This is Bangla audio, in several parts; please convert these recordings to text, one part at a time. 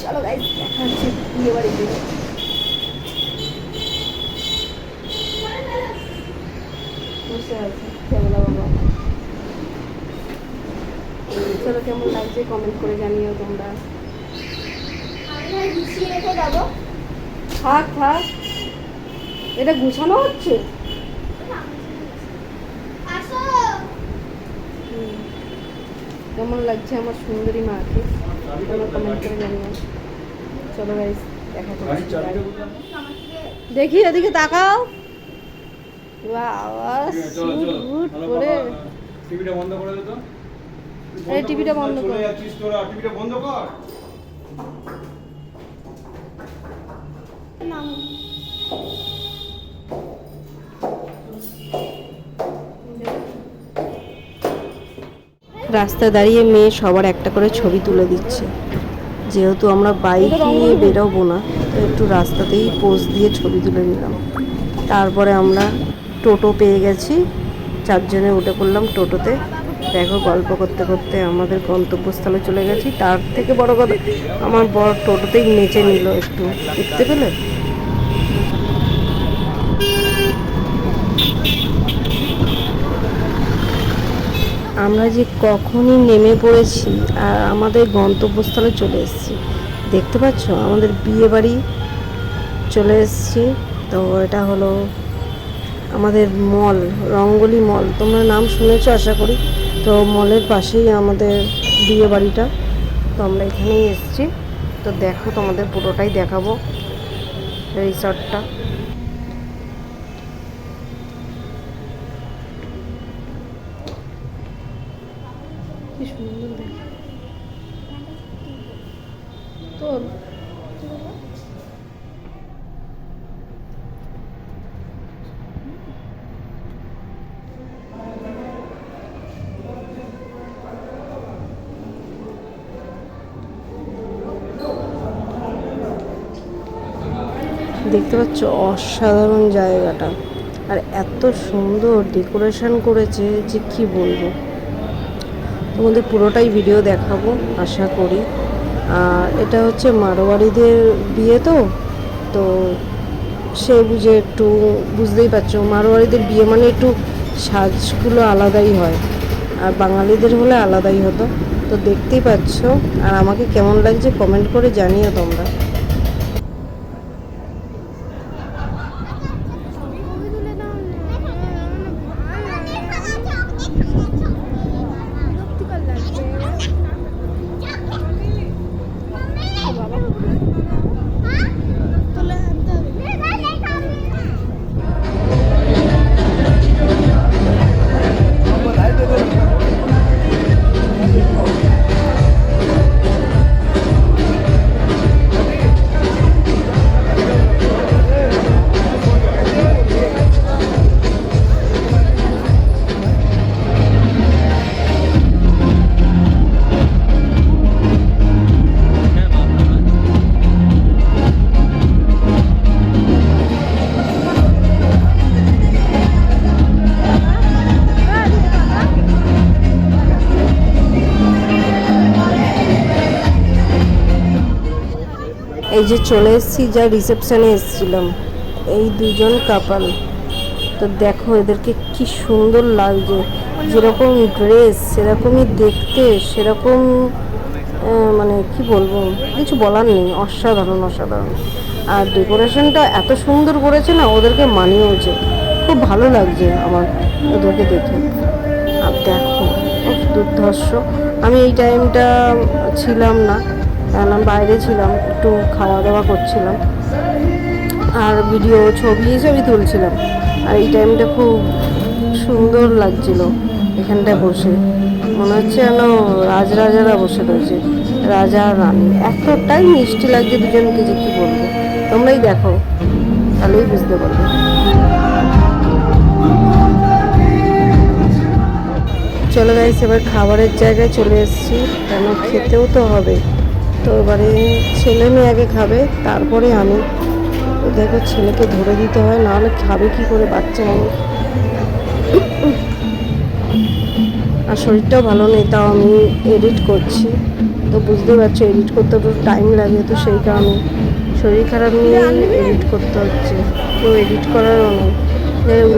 চলো গাইজ দেখা হচ্ছে বিয়ে বাড়ি বাবা চলো কেমন লাগছে কমেন্ট করে জানিও তোমরা। থাক থাক। এটা গুছানো হচ্ছে? কেমন লাগছে আমার সুন্দরী মাকে? তোমরা কমেন্ট করে জানিও। চলো গাইজ দেখা দেখি এদিকে তাকাও। চলো চলো। টিভিটা বন্ধ করে দে তো। এই টিভিটা বন্ধ চলে কর। যাচ্ছিস তোরা টিভিটা বন্ধ কর। রাস্তায় দাঁড়িয়ে মেয়ে সবার একটা করে ছবি তুলে দিচ্ছে। যেহেতু আমরা বাইক নিয়ে বেরোবো না, তো একটু রাস্তাতেই পোজ দিয়ে ছবি তুলে নিলাম। তারপরে আমরা টোটো পেয়ে গেছি। চারজনে উঠে পড়লাম টোটোতে। দেখো, গল্প করতে করতে আমাদের গন্তব্যস্থলে চলে গেছি। তার থেকে বড় কথা, আমার বড় টোটোতেই নেচে নিল একটু। দেখতে পেলে? আমরা যে কখনই নেমে পড়েছি, আর আমাদের গন্তব্যস্থলে চলে এসেছি। দেখতে পাচ্ছ? আমাদের বিয়ে বাড়ি চলে এসেছি। তো এটা হলো আমাদের মল, রঙ্গলি মল। তোমরা নাম শুনেছো, আশা করি। তো মলের পাশেই আমাদের বিয়ে বাড়িটা। তো আমরা এখানেই এসেছি। তো দেখো তোমাদের পুরোটাই দেখাবো। রিসর্টটা। কি সুন্দর দেখ তোর। দেখতে পাচ্ছ অসাধারণ জায়গাটা। আর এত সুন্দর ডেকোরেশন করেছে যে কি বলব। তোমাদের পুরোটাই ভিডিও দেখাবো, আশা করি। আর এটা হচ্ছে মারোয়ারিদের বিয়ে তো? তো সে বুঝে একটু বুঝতেই পারছ, মারোয়ারিদের বিয়ে মানে একটু সাজগুলো আলাদাই হয়। আর বাঙালিদের হলে আলাদাই হতো। তো দেখতেই পাচ্ছ। আর আমাকে কেমন লাগছে কমেন্ট করে জানিও তোমরা। এই যে চলে এসেছি, যা রিসেপশনে এসেছিলাম। এই দুজন কাপাল তো দেখো এদেরকে কি সুন্দর লাগছে। যেরকম ড্রেস সেরকমই দেখতে, সেরকম মানে কি বলব? কিছু বলার নেই, অসাধারণ অসাধারণ। আর ডেকোরেশনটা এত সুন্দর করেছে না, ওদেরকে মানিয়েওছে। খুব ভালো লাগছে আমার ওদেরকে দেখে। আর দেখো দুর্ধর্ষ। আমি এই টাইমটা ছিলাম না। কারণ বাইরে ছিলাম, একটু খাওয়া দাওয়া করছিলাম। আর ভিডিও ছবি হিসেবে তুলছিলাম। আর এই টাইমটা খুব সুন্দর লাগছিল এখানটায় বসে। মনে হচ্ছে যেন রাজরাজারা বসে রয়েছে, রাজা রানী। এতটাই মিষ্টি লাগছে দুজনকে যে কী বলব। তোমরাই দেখো, তাহলেই বুঝতে পারবে। চলে গাইস এবার খাবারের জায়গায় চলে এসেছি। কেন খেতেও তো হবে। তো এবারে ছেলে মেয়ে আগে খাবে, তারপরে আমি। তো দেখো, ছেলেকে ধরে দিতে হয়, নাহলে খাবে কি করে বাচ্চা মানুষ? আর শরীরটাও ভালো নেই, তাও আমি এডিট করছি। তো বুঝতে পারছ এডিট করতে একটু টাইম লাগে, তো সেই কারণে শরীর খারাপ নিয়ে এডিট করতে হচ্ছে। কেউ এডিট করারও নেই।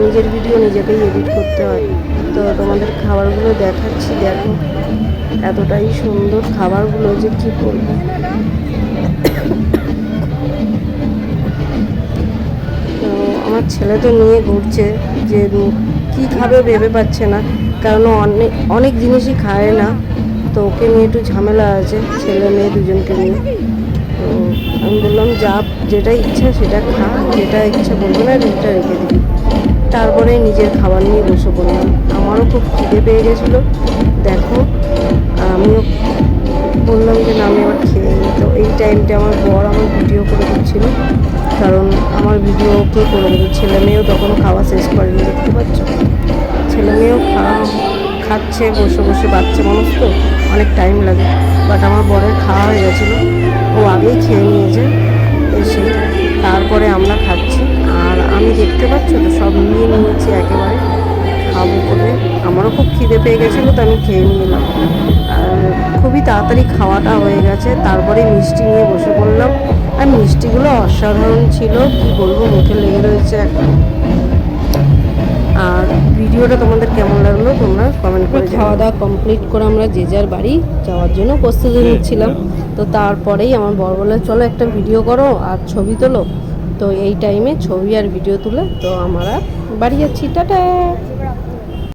নিজের ভিডিও নিজেকেই এডিট করতে হয়। তো তোমাদের খাবারগুলো দেখাচ্ছি, দেখো। এতটাই সুন্দর খাবারগুলো যে কি বলব। তো আমার ছেলে তো নিয়ে ঘুরছে, যে কি খাবে ভেবে পাচ্ছে না, কারণ অনেক অনেক জিনিসই খায় না। তো ওকে নিয়ে একটু ঝামেলা আছে, ছেলে মেয়ে দুজনকে নিয়ে। তো আমি বললাম, যা যেটা ইচ্ছা সেটা খা, যেটা ইচ্ছা বলব না রেখে দিবি। তারপরে নিজের খাবার নিয়ে বসে পড়লাম। আমারও খুব খিদে পেয়ে গেছিল। দেখো, আমিও বললাম যে, না, আমি আবার খেয়ে নিই। তো এই টাইমটা আমার বর আমার ভিডিও করে দিচ্ছিল। কারণ আমার ভিডিও কে করে দেবে ছেলে মেয়েও তখনও খাওয়া শেষ করেনি, দেখতে পাচ্ছ? ছেলে মেয়েও খাওয়া খাচ্ছে, বসে বসে বাচ্চা মানুষ তো, অনেক টাইম লাগে। বাট আমার বরের খাওয়া হয়ে গেছিল। ও আগেই খেয়ে নিয়েছে। তারপরে আমরা খাচ্ছি। আর আমি দেখতে পাচ্ছ তো সব নিয়ে নিয়েছি একেবারে। খাব বলে। আমারও খুব খিদে পেয়ে গেছিল তো আমি খেয়ে নিলাম। আর খুবই তাড়াতাড়ি খাওয়াটা হয়ে গেছে। তারপরে মিষ্টি নিয়ে বসে পড়লাম। আর মিষ্টিগুলো অসাধারণ ছিল। কি বলব, মুখে লেগে রয়েছে এখন। আর ভিডিওটা তোমাদের কেমন লাগল তোমরা কমেন্ট করে খাওয়া দাওয়া কমপ্লিট করে আমরা যে যার বাড়ি যাওয়ার জন্য প্রস্তুতি নিচ্ছিলাম। তো তারপরেই আমার বর বলে চলো একটা ভিডিও করো আর ছবি তোলো। তো এই টাইমে ছবি আর ভিডিও তুলে তো আমরা বাড়ি যাচ্ছি টাটা!